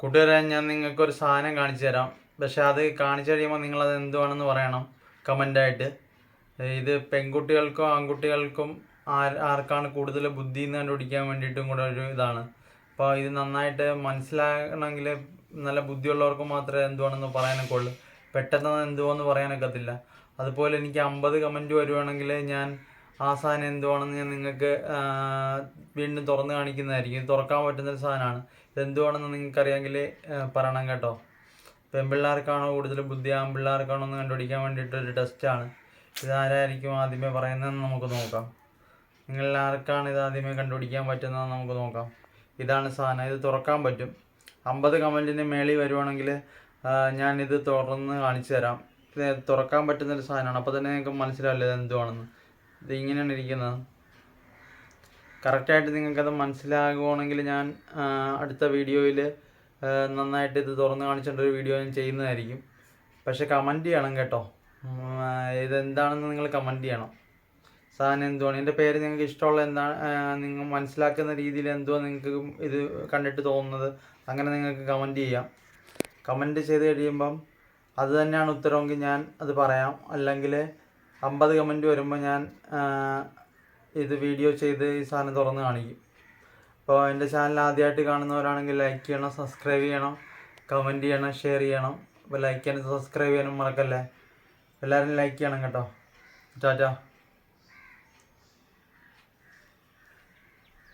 കൂട്ടുകാരെ ഞാൻ നിങ്ങൾക്ക് ഒരു സാധനം കാണിച്ചു തരാം. പക്ഷെ അത് കാണിച്ചു കഴിയുമ്പോൾ നിങ്ങളത് എന്തുവാണെന്ന് പറയണം. കമന്റായിട്ട് ഇത് പെൺകുട്ടികൾക്കും ആൺകുട്ടികൾക്കും ആർ ആർക്കാണ് കൂടുതൽ ബുദ്ധി എന്ന് കണ്ടുപിടിക്കാൻ വേണ്ടിയിട്ടും കൂടെ ഒരു ഇതാണ്. അപ്പോൾ ഇത് നന്നായിട്ട് മനസ്സിലാകണമെങ്കിൽ നല്ല ബുദ്ധിയുള്ളവർക്ക് മാത്രമേ എന്തുവാണെന്ന് പറയാനൊക്കെ ഉള്ളൂ പെട്ടെന്ന് എന്തുവാന്ന് പറയാനൊക്കത്തില്ല. അതുപോലെ എനിക്ക് അമ്പത് കമന്റ് വരുവാണെങ്കിൽ ഞാൻ ആ സാധനം എന്തുവാണെന്ന് ഞാൻ നിങ്ങൾക്ക് വീണ്ടും തുറന്ന് കാണിക്കുന്നതായിരിക്കും. തുറക്കാൻ പറ്റുന്ന ഒരു സാധനമാണ്. ഇതെന്തുവാണെന്ന് നിങ്ങൾക്കറിയാമെങ്കിൽ പറയണം കേട്ടോ. പെൺപിള്ളേർക്കാണോ കൂടുതൽ ബുദ്ധി ആൺപിള്ളേർക്കാണോ എന്ന് കണ്ടുപിടിക്കാൻ വേണ്ടിയിട്ടൊരു ടെസ്റ്റാണ് ഇതാരായിരിക്കും ആദ്യമേ പറയുന്നതെന്ന് നമുക്ക് നോക്കാം. നിങ്ങളിൽ ആർക്കാണ് ഇത് ആദ്യമേ കണ്ടുപിടിക്കാൻ പറ്റുന്നതെന്ന് നമുക്ക് നോക്കാം. ഇതാണ് സാധനം. ഇത് തുറക്കാൻ പറ്റും. അമ്പത് കമന്റിന് മേളിൽ വരുവാണെങ്കിൽ ഞാനിത് തുറന്ന് കാണിച്ചു തരാം. ഇത് തുറക്കാൻ പറ്റുന്നൊരു സാധനമാണ്. അപ്പോൾ തന്നെ നിങ്ങൾക്ക് മനസ്സിലാവില്ല ഇത് എന്തുവാണെന്ന്. ഇത് ഇങ്ങനെയാണ് ഇരിക്കുന്നത്. കറക്റ്റായിട്ട് നിങ്ങൾക്കത് മനസ്സിലാകുവാണെങ്കിൽ ഞാൻ അടുത്ത വീഡിയോയിൽ നന്നായിട്ട് ഇത് തുറന്ന് കാണിച്ചുകൊണ്ടൊരു വീഡിയോ ഞാൻ ചെയ്യുന്നതായിരിക്കും. പക്ഷെ കമന്റ് ചെയ്യണം കേട്ടോ. ഇതെന്താണെന്ന് നിങ്ങൾ കമന്റ് ചെയ്യണം. സാധനം എന്തുവാണ്? എന്റെ പേര് നിങ്ങൾക്ക് ഇഷ്ടമുള്ള എന്താണ് നിങ്ങൾ മനസ്സിലാക്കുന്ന രീതിയിൽ എന്തുവാ നിങ്ങൾക്ക് ഇത് കണ്ടിട്ട് തോന്നുന്നത്? അങ്ങനെ നിങ്ങൾക്ക് കമന്റ് ചെയ്യാം. കമന്റ് ചെയ്ത് കഴിയുമ്പം അത് തന്നെയാണ് ഉത്തരമെങ്കിൽ ഞാൻ അത് പറയാം. അല്ലെങ്കിൽ അമ്പത് കമന്റ് വരുമ്പോൾ ഞാൻ ഇത് വീഡിയോ ചെയ്ത് ഈ സാധനം തുറന്ന് കാണിക്കും. അപ്പോൾ എന്റെ ചാനൽ ആദ്യമായിട്ട് കാണുന്നവരാണെങ്കിൽ ലൈക്ക് ചെയ്യണം സബ്സ്ക്രൈബ് ചെയ്യണം കമന്റ് ചെയ്യണം ഷെയർ ചെയ്യണം. അപ്പോൾ ലൈക്ക് ചെയ്യാനും സബ്സ്ക്രൈബ് ചെയ്യാനും മറക്കല്ലേ? എല്ലാവരും ലൈക്ക് ചെയ്യണം കേട്ടോ. ടാറ്റാ.